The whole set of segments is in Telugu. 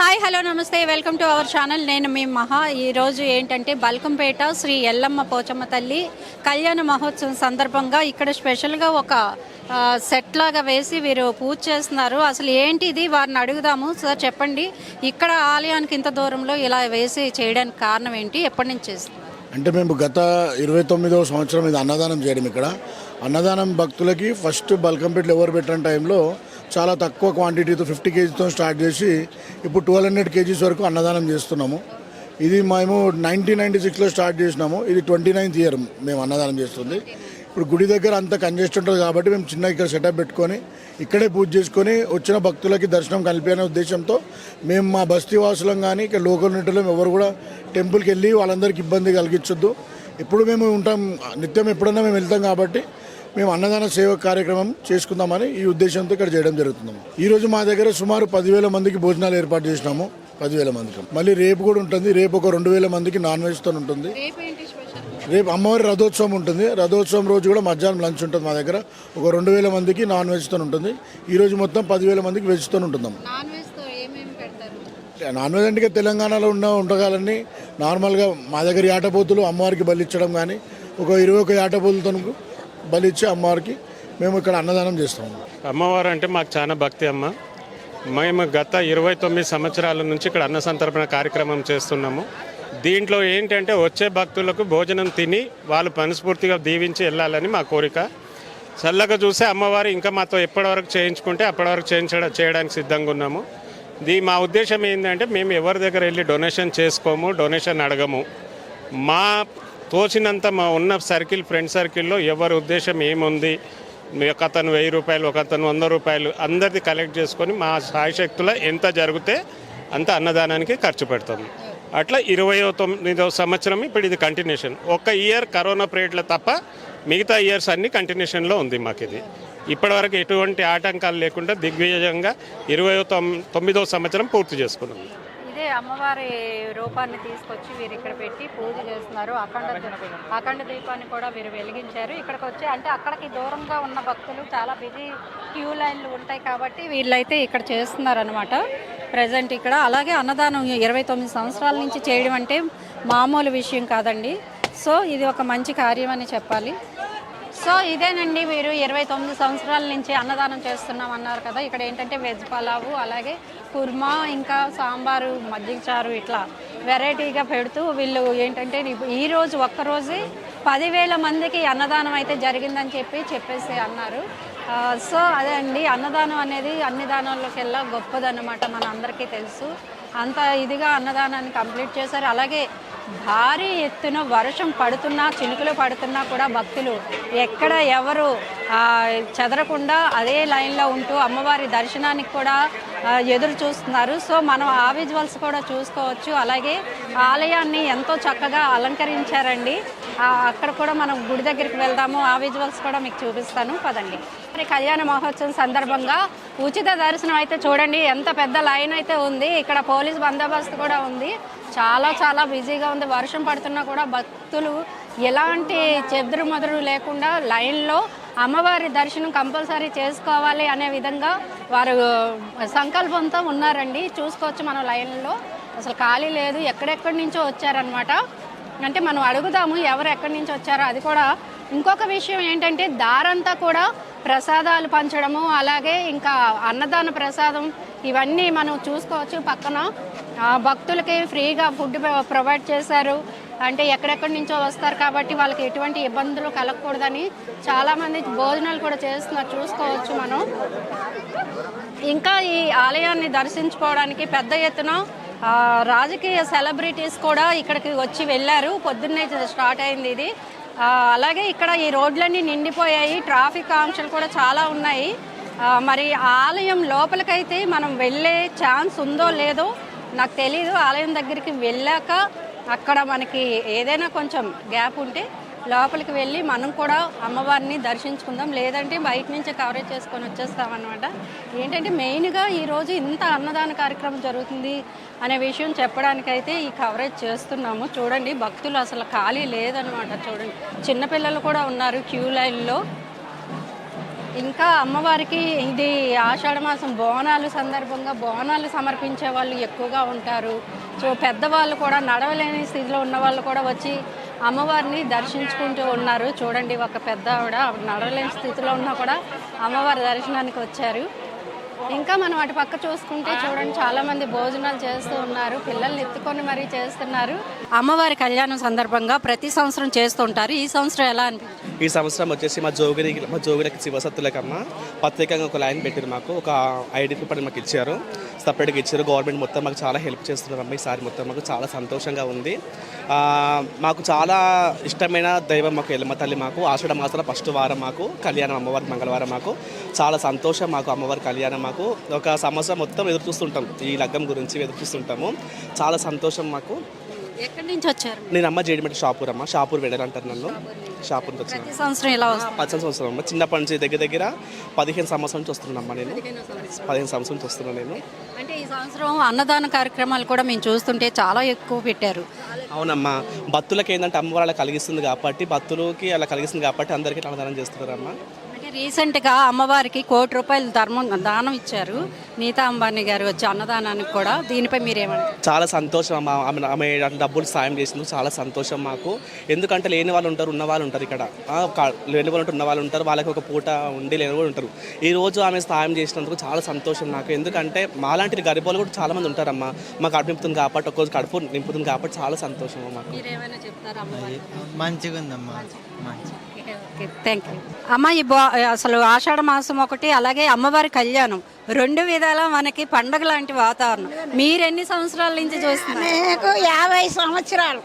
హాయ్ హలో నమస్తే. Welcome to our channel. నేను మీ మహా. ఈరోజు ఏంటంటే బల్కంపేట శ్రీ ఎల్లమ్మ పోచమ్మ తల్లి కళ్యాణ మహోత్సవం సందర్భంగా ఇక్కడ స్పెషల్గా ఒక సెట్ లాగా వేసి వీరు పూజ చేస్తున్నారు. అసలు ఏంటి ఇది? వారిని అడుగుదాము. సార్ చెప్పండి. ఇక్కడ ఆలయానికి ఇంత దూరంలో ఇలా వేసి చేయడానికి కారణం ఏంటి? ఎప్పటి నుంచి చేస్తున్నారు? అంటే మేము గత ఇరవై తొమ్మిదవ సంవత్సరం ఇది అన్నదానం చేయడం ఇక్కడ. అన్నదానం భక్తులకి ఫస్ట్ బల్కంపేటలో ఎవరు పెట్టిన టైంలో చాలా తక్కువ క్వాంటిటీతో ఫిఫ్టీ కేజీతో స్టార్ట్ చేసి ఇప్పుడు ట్వెల్వ్ హండ్రెడ్ కేజీస్ వరకు అన్నదానం చేస్తున్నాము. ఇది మేము నైన్టీన్ నైన్టీ సిక్స్లో స్టార్ట్ చేసినాము. ఇది ట్వంటీ నైన్త్ ఇయర్ మేము అన్నదానం చేస్తుంది. ఇప్పుడు గుడి దగ్గర అంత కంజెస్ట్ ఉంటుంది కాబట్టి మేము చిన్న ఇక్కడ సెటప్ పెట్టుకొని ఇక్కడే పూజ చేసుకొని వచ్చిన భక్తులకి దర్శనం కలిపే ఉద్దేశంతో మేము మా బస్తీ వాసులం కానీ ఇక్కడ లోకల్ నిట్టులో ఎవరు కూడా టెంపుల్కి వెళ్ళి వాళ్ళందరికీ ఇబ్బంది కలిగించొద్దు. ఎప్పుడు మేము ఉంటాం నిత్యం ఎప్పుడన్నా మేము వెళ్తాం కాబట్టి మేము అన్నదాన సేవ కార్యక్రమం చేసుకుందామని ఈ ఉద్దేశంతో ఇక్కడ చేయడం జరుగుతుంది. ఈ రోజు మా దగ్గర సుమారు పదివేల మందికి భోజనాలు ఏర్పాటు చేసినాము. పదివేల మందికి. మళ్ళీ రేపు కూడా ఉంటుంది. రేపు ఒక రెండు వేల మందికి నాన్ వెజ్తో ఉంటుంది. రేపు అమ్మవారి రథోత్సవం ఉంటుంది. రథోత్సవం రోజు కూడా మధ్యాహ్నం లంచ్ ఉంటుంది మా దగ్గర. ఒక రెండు వేల మందికి నాన్ వెజ్తో ఉంటుంది. ఈ రోజు మొత్తం పదివేల మందికి వెజ్తో ఉంటుందాం నాన్ వెజ్ అంటే తెలంగాణలో ఉన్న వంటకాలన్నీ నార్మల్గా మా దగ్గర యాటపోతులు అమ్మవారికి బలిచ్చడం కానీ ఒక ఇరవై ఒక యాటపోతులతో బలిచ్చి అమ్మవారికి మేము ఇక్కడ అన్నదానం చేస్తాము అమ్మవారు అంటే మాకు చాలా భక్తి అమ్మ. మేము గత ఇరవై తొమ్మిది సంవత్సరాల నుంచి ఇక్కడ అన్న సంతర్పణ కార్యక్రమం చేస్తున్నాము. దీంట్లో ఏంటంటే వచ్చే భక్తులకు భోజనం తిని వాళ్ళు మనస్ఫూర్తిగా దీవించి వెళ్ళాలని మా కోరిక. చల్లగా చూస్తే అమ్మవారు ఇంకా మాతో ఎప్పటివరకు చేయించుకుంటే అప్పటివరకు చేయించడం చేయడానికి సిద్ధంగా ఉన్నాము. దీ మా ఉద్దేశం ఏంటంటే మేము ఎవరి దగ్గర వెళ్ళి డొనేషన్ చేసుకోము డొనేషన్ అడగము. మా తోచినంత మా ఉన్న సర్కిల్ ఫ్రెండ్ సర్కిల్లో ఎవరి ఉద్దేశం ఏముంది? ఒక అతను వెయ్యి రూపాయలు ఒక అతను వంద రూపాయలు అందరిది కలెక్ట్ చేసుకొని మా సాయశక్తుల ఎంత జరిగితే అంత అన్నదానానికి ఖర్చు పెడతాము. అట్లా ఇరవయో తొమ్మిదో సంవత్సరం ఇప్పుడు ఇది కంటిన్యూషన్ ఒక ఇయర్ కరోనా పీరియడ్లో తప్ప మిగతా ఇయర్స్ అన్ని కంటిన్యూషన్లో ఉంది మాకు ఇది ఇప్పటివరకు ఎటువంటి ఆటంకాలు లేకుండా దిగ్విజయంగా ఇరవయో తొమ్మిదో సంవత్సరం పూర్తి చేసుకున్నాం అమ్మవారి రూపాన్ని తీసుకొచ్చి వీరు ఇక్కడ పెట్టి పూజ చేస్తున్నారు. అఖండ అఖండ దీపాన్ని కూడా వీరు వెలిగించారు. ఇక్కడికి వచ్చి అంటే అక్కడికి దూరంగా ఉన్న భక్తులు చాలా బిజీ క్యూ లైన్లు ఉంటాయి కాబట్టి వీళ్ళైతే ఇక్కడ చేస్తున్నారు అనమాట ప్రజెంట్ ఇక్కడ. అలాగే అన్నదానం ఇరవై తొమ్మిది సంవత్సరాల నుంచి చేయడం అంటే మామూలు విషయం కాదండి. సో ఇది ఒక మంచి కార్యం అని చెప్పాలి. సో ఇదేనండి మీరు ఇరవై తొమ్మిది సంవత్సరాల నుంచి అన్నదానం చేస్తున్నాం అన్నారు కదా. ఇక్కడ ఏంటంటే వెజ్ పలావు అలాగే కుర్మా ఇంకా సాంబారు మజ్జిగ చారు ఇట్లా వెరైటీగా పెడుతూ వీళ్ళు ఏంటంటే ఈ రోజు ఒక్కరోజే పదివేల మందికి అన్నదానం అయితే జరిగిందని చెప్పి చెప్పేసి అన్నారు. సో అదే అండి అన్నదానం అనేది అన్ని దానాల్లోకెల్లా గొప్పదన్నమాట మన అందరికీ తెలుసు. అంత ఇదిగా అన్నదానాన్ని కంప్లీట్ చేశారు. అలాగే భారీ ఎత్తున వర్షం పడుతున్నా చినుకులు పడుతున్నా కూడా భక్తులు ఎక్కడ ఎవరు చెదరకుండా అదే లైన్లో ఉంటూ అమ్మవారి దర్శనానికి కూడా ఎదురు చూస్తున్నారు. సో మనం ఆ విజువల్స్ కూడా చూసుకోవచ్చు. అలాగే ఆలయాన్ని ఎంతో చక్కగా అలంకరించారండి. అక్కడ కూడా మనం గుడి దగ్గరికి వెళ్దాము. ఆ విజువల్స్ కూడా మీకు చూపిస్తాను. పదండి. మరి కళ్యాణ మహోత్సవం సందర్భంగా ఉచిత దర్శనం అయితే చూడండి. ఎంత పెద్ద లైన్ అయితే ఉంది. ఇక్కడ పోలీస్ బందోబస్తు కూడా ఉంది. చాలా చాలా బిజీగా ఉంది. వర్షం పడుతున్నా కూడా భక్తులు ఎలాంటి చెదురు మదురు లేకుండా లైన్లో అమ్మవారి దర్శనం కంపల్సరీ చేసుకోవాలి అనే విధంగా వారు సంకల్పంతో ఉన్నారండి. చూసుకోవచ్చు మనం లైన్లో. అసలు ఖాళీ లేదు. ఎక్కడెక్కడి నుంచో వచ్చారనమాట అంటే మనం అడుగుదాము ఎవరు ఎక్కడి నుంచి వచ్చారో. అది కూడా ఇంకొక విషయం ఏంటంటే దారంతా కూడా ప్రసాదాలు పంచడము అలాగే ఇంకా అన్నదాన ప్రసాదం ఇవన్నీ మనం చూసుకోవచ్చు పక్కన. భక్తులకి ఫ్రీగా ఫుడ్ ప్రొవైడ్ చేశారు. అంటే ఎక్కడెక్కడి నుంచో వస్తారు కాబట్టి వాళ్ళకి ఎటువంటి ఇబ్బందులు కలగకూడదని చాలామంది భోజనాలు కూడా చేస్తున్నారు చూసుకోవచ్చు మనం. ఇంకా ఈ ఆలయాన్ని దర్శించుకోవడానికి పెద్ద ఎత్తున రాజకీయ సెలబ్రిటీస్ కూడా ఇక్కడికి వచ్చి వెళ్ళారు. పొద్దున్నే స్టార్ట్ అయింది ఇది. అలాగే ఇక్కడ ఈ రోడ్లన్నీ నిండిపోయాయి. ట్రాఫిక్ ఆంక్షలు కూడా చాలా ఉన్నాయి. మరి ఆలయం లోపలికైతే మనం వెళ్ళే ఛాన్స్ ఉందో లేదో నాకు తెలీదు. ఆలయం దగ్గరికి వెళ్ళాక అక్కడ మనకి ఏదైనా కొంచెం గ్యాప్ ఉంటే లోపలికి వెళ్ళి మనం కూడా అమ్మవారిని దర్శించుకుందాం. లేదంటే బయట నుంచి కవరేజ్ చేసుకొని వచ్చేస్తాం అనమాట ఏంటంటే మెయిన్గా ఈరోజు ఇంత అన్నదాన కార్యక్రమం జరుగుతుంది అనే విషయం చెప్పడానికైతే ఈ కవరేజ్ చేస్తున్నాము. చూడండి భక్తులు అసలు ఖాళీ లేదనమాట చూడండి చిన్నపిల్లలు కూడా ఉన్నారు క్యూ లైన్లో. ఇంకా అమ్మవారికి ఇది ఆషాఢ మాసం బోనాలు సందర్భంగా బోనాలు సమర్పించే వాళ్ళు ఎక్కువగా ఉంటారు. సో పెద్దవాళ్ళు కూడా నడవలేని స్థితిలో ఉన్న వాళ్ళు కూడా వచ్చి అమ్మవారిని దర్శించుకుంటూ ఉన్నారు. చూడండి ఒక పెద్ద ఆవిడ నడవలేని స్థితిలో ఉన్నా కూడా అమ్మవారి దర్శనానికి వచ్చారు. ఇంకా మనం అటు పక్క చూసుకుంటే చూడండి చాలామంది భోజనాలు చేస్తూ ఉన్నారు. పిల్లల్ని ఎత్తుకొని మరీ చేస్తున్నారు. అమ్మవారి కళ్యాణం సందర్భంగా ప్రతి సంవత్సరం చేస్తుంటారు. ఈ సంవత్సరం ఎలా అనిపించింది ఈ సంవత్సరం వచ్చేసి మా జోగిరి మా జోగిరికి శివసత్తులకమ్మ ప్రత్యేకంగా ఒక లైన్ పెట్టారు మాకు. ఒక ఐడి పని మాకు ఇచ్చారు. సపరేట్గా ఇచ్చారు. గవర్నమెంట్ మొత్తం మాకు చాలా హెల్ప్ చేస్తున్నారు అమ్మ ఈసారి మొత్తం మాకు చాలా సంతోషంగా ఉంది. మాకు చాలా ఇష్టమైన దైవం మాకు ఎల్లమ్మ తల్లి మాకు. ఆషాఢ మాసాల ఫస్ట్ వారం మాకు. కళ్యాణం అమ్మవారి మంగళవారం మాకు. చాలా సంతోషం మాకు అమ్మవారి కళ్యాణం మాకు. ఒక సంవత్సరం మొత్తం ఎదురు చూస్తుంటాం. ఈ లగ్గం గురించి ఎదురు చూస్తుంటాము. చాలా సంతోషం మాకు. ఎక్కడి నుంచి వచ్చారు నేను అమ్మ జేడిమెట్ షాపూర్ అమ్మ షాపూర్ వెళ్ళాలంటారు నన్ను. షాపూర్ నుంచి వచ్చిన. ప్రతి సంవత్సరం వస్తుంది. పదిహేను సంవత్సరం అమ్మ. చిన్నప్పటి నుంచి దగ్గర దగ్గర పదిహేను సంవత్సరం నుంచి వస్తున్నానమ్మా నేను. పదిహేను సంవత్సరం నుంచి. వస్తున్నాను నేను. అంటే ఈ సంవత్సరం అన్నదాన కార్యక్రమాలు కూడా మేము చూస్తుంటే చాలా ఎక్కువ పెట్టారు. అవునమ్మా. భక్తులకి ఏంటంటే అమ్మవారు అలా కలిగిస్తుంది కాబట్టి భక్తులకి అలా కలిగిస్తుంది కాబట్టి అందరికీ అన్నదానం చేస్తున్నారమ్మా. రీసెంట్గా అమ్మవారికి కోటి రూపాయలు ధర్మం దానం ఇచ్చారు. నీతా అంబానీ గారు వచ్చి అన్నదానానికి కూడా దీనిపై మీరేమంటారు? చాలా సంతోషం అమ్మ. ఆమె ఆమె డబ్బులు సాయం చేసింది. చాలా సంతోషం మాకు. ఎందుకంటే లేని వాళ్ళు ఉంటారు ఉన్న వాళ్ళు ఉంటారు ఇక్కడ. ఆ, కా- లేని వాళ్ళు ఉంటారు, ఉన్న వాళ్ళు ఉంటారు. వాళ్ళకి ఒక పూట ఉండి లేని వాళ్ళు ఉంటారు. ఈ రోజు ఆమె సాయం చేసినందుకు చాలా సంతోషం నాకు. ఎందుకంటే మాలాంటి గరిబోలు కూడా చాలా మంది ఉంటారమ్మా. మాకు కడుపు నింపుతుంది కాబట్టి ఒక్కోజు కడుపు నింపుతుంది కాబట్టి చాలా సంతోషం మాకు. మీరేమైనా చెప్తారా అమ్మవారి మంచిగా ఉందమ్మా మంచి. ఓకే థ్యాంక్ యూ అమ్మ ఈ బా అసలు ఆషాఢ మాసం ఒకటి అలాగే అమ్మవారి కళ్యాణం. రెండు విధాల మనకి పండగ లాంటి వాతావరణం. మీరు ఎన్ని సంవత్సరాల నుంచి చూస్తున్నారు? నాకు యాభై సంవత్సరాలు.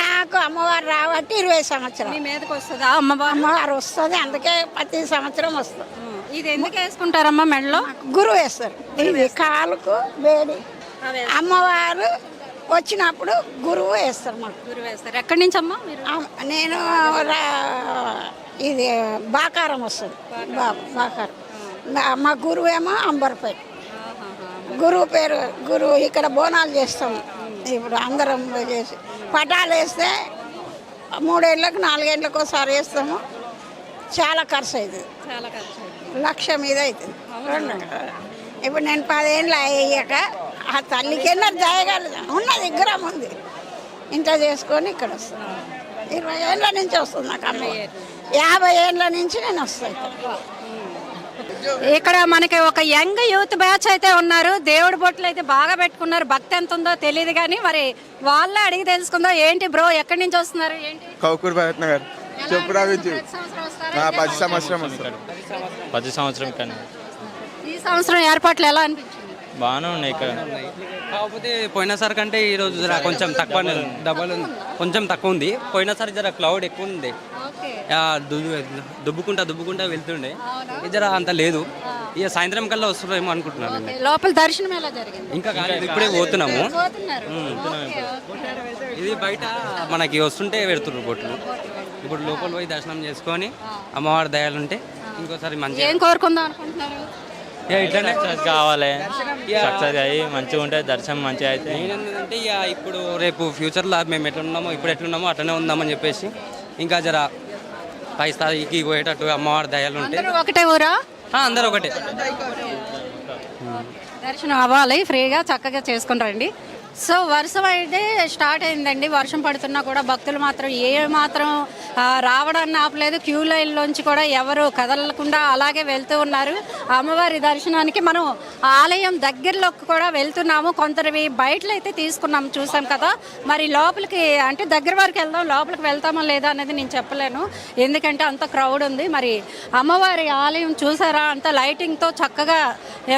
నాకు అమ్మవారు రాబట్టి ఇరవై సంవత్సరాలు. మీ మీదకి వస్తుందా అమ్మవారు? అమ్మవారు వస్తుంది అందుకే ప్రతి సంవత్సరం వస్తుంది. ఇది ఎందుకు వేసుకుంటారమ్మా మెడలో? గురువు వేస్తారు. ఇది కాలుకు వేడి. అమ్మవారు వచ్చినప్పుడు గురువు వేస్తారు మాకు. గురువు వేస్తారు. ఎక్కడి నుంచి అమ్మా నేను ఇది బాకారం వస్తుంది. బా- బాకారం. మా- మా గురువు ఏమో అంబర్పేట. గురువు పేరు గురువు ఇక్కడ బోనాలు చేస్తాము ఇప్పుడు అందరం చేసి పటాలు వేస్తే మూడేళ్ళకి నాలుగేళ్ళకి ఒకసారి వేస్తాము. చాలా ఖర్చు అవుతుంది లక్ష మీద అవుతుంది ఇప్పుడు నేను పదేళ్ళు అయ్యాక ఆ తల్లికి ఎన్నో దయగలదు. ఉన్న దగ్గర ఉంది. ఇంత చేసుకొని ఇక్కడ వస్తాను. ఇరవై ఏళ్ళ నుంచి వస్తుంది నాకు అమ్మ. యాభై ఏళ్ళ నుంచి నేను వస్తాను ఇక్కడ. మనకి ఒక యంగ్ యూత్ బ్యాచ్ అయితే ఉన్నారు. దేవుడి బొట్లు అయితే బాగా పెట్టుకున్నారు. భక్తి ఎంత ఉందో తెలియదు కానీ మరి వాళ్ళే అడిగి తెలుసుకుందాం ఏంటి బ్రో ఎక్కడి నుంచి వస్తున్నారు? ఏంటి? కౌకూర్ భరత్ నగర్ చెప్పురా పది సంవత్సరం పది సంవత్సరం కన్నా. ఈ సంవత్సరం ఏర్పాట్లు ఎలా అనిపించింది? బాగానే ఉన్నాయి ఇక్కడ. కాకపోతే పోయినసారి కంటే ఈ రోజు జర కొంచెం తక్కువ డబల్ ఉంది? కొంచెం తక్కువ ఉంది. పోయినసారి జర క్లౌడ్ ఎక్కువ ఉంది. దుబ్బుకుంటా దుబ్బుకుంటా వెళ్తుండే. జర అంత లేదు. ఇక సాయంత్రం కల్లా వస్తున్నారేమో అనుకుంటున్నాను నేను. లోపల దర్శనం ఎలా జరిగింది? ఇంకా కాలేదు ఇప్పుడే పోతున్నాము. ఇది బయట మనకి వస్తుంటే పెడుతున్నారు బొట్లు. ఇప్పుడు లోపల పోయి దర్శనం చేసుకొని అమ్మవారి దయాలుంటే ఇంకోసారి మంచిగా ఏం కోరుకుందాం అనుకుంటున్నారు? ఇక ఇట్లనే సక్సెస్ కావాలి. సక్సెస్ అయ్యి మంచిగా ఉంటే దర్శనం మంచిగా అయితే. ఏంటంటే ఇక ఇప్పుడు రేపు ఫ్యూచర్లో మేము ఎట్లా ఉన్నామో ఇప్పుడు ఎట్లున్నామో అట్లనే ఉందామని చెప్పేసి ఇంకా జర పై స్థాయికి పోయేటట్టు అమ్మవారి దయాలు ఉంటే అందరూ ఒకటే ఊరా? ఆ, అందరూ ఒకటే. దర్శనం అవ్వాలి ఫ్రీగా చక్కగా చేసుకుని రండి. సో వర్షం అయితే స్టార్ట్ అయిందండి. వర్షం పడుతున్నా కూడా భక్తులు మాత్రం ఏ మాత్రం రావడాన్ని ఆపలేదు. క్యూ లైన్లోంచి కూడా ఎవరు కదలకుండా అలాగే వెళ్తూ ఉన్నారు. అమ్మవారి దర్శనానికి మనం ఆలయం దగ్గరలోకి కూడా వెళ్తున్నాము. కొందరివి బయటలో అయితే తీసుకున్నాం చూసాం కదా. మరి లోపలికి అంటే దగ్గర వరకు వెళ్దాం లోపలికి వెళ్తామో లేదా అనేది నేను చెప్పలేను. ఎందుకంటే అంత క్రౌడ్ ఉంది. మరి అమ్మవారి ఆలయం చూసారా? అంత లైటింగ్తో చక్కగా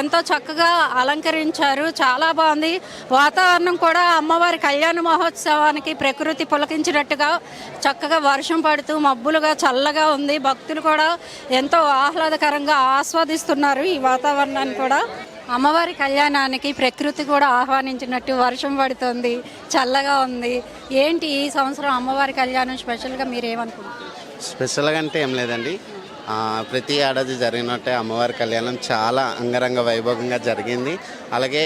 ఎంతో చక్కగా అలంకరించారు. చాలా బాగుంది. వాతావరణం కూడా అమ్మవారి కళ్యాణ మహోత్సవానికి ప్రకృతి పులకించినట్టుగా చక్కగా వర్షం పడుతూ మబ్బులుగా చల్లగా ఉంది. భక్తులు కూడా ఎంతో ఆహ్లాదకరంగా ఆస్వాదిస్తున్నారు ఈ వాతావరణాన్ని కూడా. అమ్మవారి కళ్యాణానికి ప్రకృతి కూడా ఆహ్వానించినట్టు వర్షం పడుతుంది చల్లగా ఉంది. ఏంటి ఈ సంవత్సరం అమ్మవారి కళ్యాణం స్పెషల్గా మీరేమనుకుంటున్నారు? స్పెషల్గా అంటే ఏం లేదండి. ప్రతి ఏడాది జరిగినట్టే అమ్మవారి కళ్యాణం చాలా అంగరంగ వైభవంగా జరిగింది. అలాగే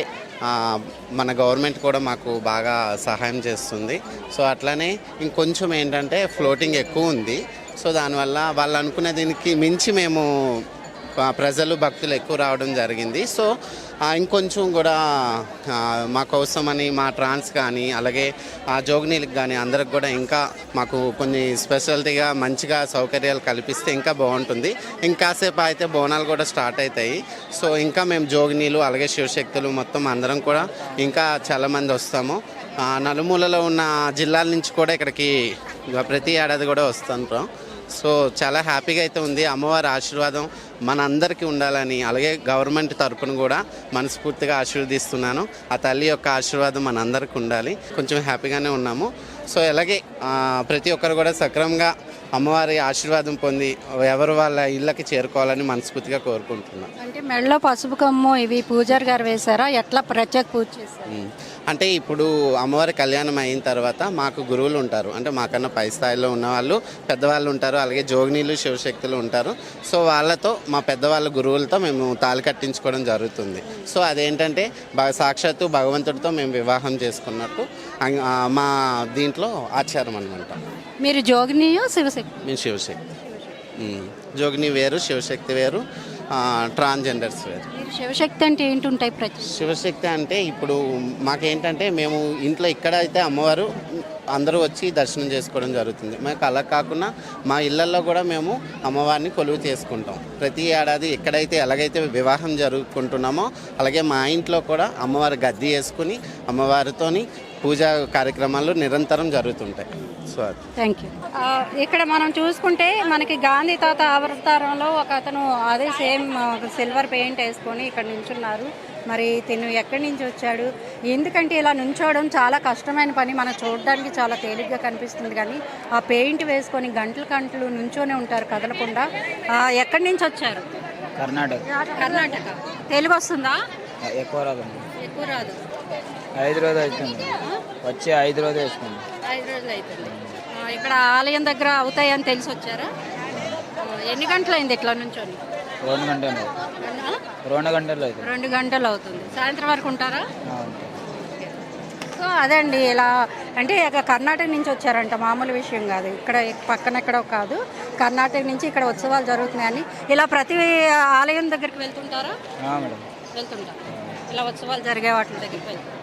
మన గవర్నమెంట్ కూడా మాకు బాగా సహాయం చేస్తుంది. సో అట్లానే ఇంకొంచెం ఏంటంటే ఫ్లోటింగ్ ఎక్కువ ఉంది. సో దానివల్ల వాళ్ళు అనుకునే దీనికి మించి మేము ప్రజలు భక్తులు ఎక్కువ రావడం జరిగింది. సో ఇంకొంచెం కూడా మా కోసమని మా ట్రాన్స్ కానీ అలాగే ఆ జోగినీలకు కానీ అందరికి కూడా ఇంకా మాకు కొన్ని స్పెషాలిటీగా మంచిగా సౌకర్యాలు కల్పిస్తే ఇంకా బాగుంటుంది. ఇంకాసేపు అయితే బోనాలు కూడా స్టార్ట్ అవుతాయి సో ఇంకా మేము జోగినీలు అలాగే శివశక్తులు మొత్తం అందరం కూడా ఇంకా చాలామంది వస్తాము. నలుమూలలో ఉన్న జిల్లాల నుంచి కూడా ఇక్కడికి ప్రతి ఏడాది కూడా వస్తుంటాం సో చాలా హ్యాపీగా అయితే ఉంది. అమ్మవారి ఆశీర్వాదం మన అందరికీ ఉండాలని అలాగే గవర్నమెంట్ తరపున కూడా మనస్ఫూర్తిగా ఆశీర్వదిస్తున్నాను. ఆ తల్లి యొక్క ఆశీర్వాదం మనందరికీ ఉండాలి. కొంచెం హ్యాపీగానే ఉన్నాము. సో అలాగే ప్రతి ఒక్కరు కూడా సక్రమంగా అమ్మవారి ఆశీర్వాదం పొంది ఎవరు వాళ్ళ ఇళ్ళకి చేరుకోవాలని మనస్ఫూర్తిగా కోరుకుంటున్నాను అంటే మెడలో పసుపు కమ్ము ఇవి పూజారి గారు వేశారా? ఎట్లా ప్రత్యేక పూజ చేశారు? ఉమ్. అంటే ఇప్పుడు అమ్మవారి కళ్యాణం అయిన తర్వాత మాకు గురువులు ఉంటారు. అంటే మాకన్నా పై స్థాయిలో ఉన్న వాళ్ళు పెద్దవాళ్ళు ఉంటారు అలాగే జోగినీలు శివశక్తులు ఉంటారు. సో వాళ్ళతో మా పెద్దవాళ్ళ గురువులతో మేము తాళి కట్టించుకోవడం జరుగుతుంది. సో అదేంటంటే సాక్షాత్తు భగవంతుడితో మేము వివాహం చేసుకున్నట్టు మా దీంట్లో ఆచారం అనమాట మీరు జోగినియో శివశక్తి? మేము శివశక్తి. ఉమ్. జోగిని వేరు శివశక్తి వేరు ఆ, ట్రాన్స్జెండర్స్ వేరు. మీరు శివశక్తి అంటే ఏంటుంటాయి ప్రతి శివశక్తి అంటే ఇప్పుడు మాకేంటంటే మేము ఇంట్లో ఇక్కడ అయితే అమ్మవారు అందరూ వచ్చి దర్శనం చేసుకోవడం జరుగుతుంది. మాకు అలా కాకుండా మా ఇళ్ళల్లో కూడా మేము అమ్మవారిని కొలువు చేసుకుంటాం. ప్రతి ఏడాది ఎక్కడైతే ఎలాగైతే వివాహం జరుపుకుంటున్నామో అలాగే మా ఇంట్లో కూడా అమ్మవారి గద్దె వేసుకుని అమ్మవారితోని పూజా కార్యక్రమాలు నిరంతరం జరుగుతుంటాయి. సో థ్యాంక్ యూ ఇక్కడ మనం చూసుకుంటే మనకి గాంధీ తాత అవతారంలో ఒక అతను అదే సేమ్ సిల్వర్ పెయింట్ వేసుకొని ఇక్కడ నించున్నారు మరి తిను ఎక్కడి నుంచి వచ్చాడు? ఎందుకంటే ఇలా నుంచోవడం చాలా కష్టమైన పని. మనం చూడడానికి చాలా తేలిగ్గా కనిపిస్తుంది కానీ ఆ పెయింట్ వేసుకొని గంటలు గంటలు నుంచోనే ఉంటారు కదలకుండా. ఆ, ఎక్కడి నుంచి వచ్చారు? కర్ణాటక. కర్ణాటక. తెలుగు వస్తుందా? ఎక్కువ రాదు ఎక్కువ రాదు. ఐదు రోజులు అవుతుంది వచ్చి ఐదు రోజులు వేసుకుంది. ఐదు రోజులు అవుతుంది ఆ, ఇక్కడ ఆలయం దగ్గర అవుతాయని తెలిసి వచ్చారా? ఆ, ఎన్ని గంటలు అయింది ఇట్లా నుంచొని రెండు గంటలు ఆ? రెండు గంటలు అవుతుంది రెండు గంటలు అవుతుంది. సాయంత్రం వరకు ఉంటారా? ఆ, సో అదండి ఇలా అంటే ఇక కర్ణాటక నుంచి వచ్చారంట మామూలు విషయం కాదు. ఇక్కడ పక్కన ఎక్కడో కాదు. కర్ణాటక నుంచి ఇక్కడ ఉత్సవాలు జరుగుతున్నాయని. ఇలా ప్రతి ఆలయం దగ్గరికి వెళ్తుంటారా? ఆ, మేడం. వెళ్తుంటారు. ఇలా ఉత్సవాలు జరిగే వాటి దగ్గరికి వెళ్తారు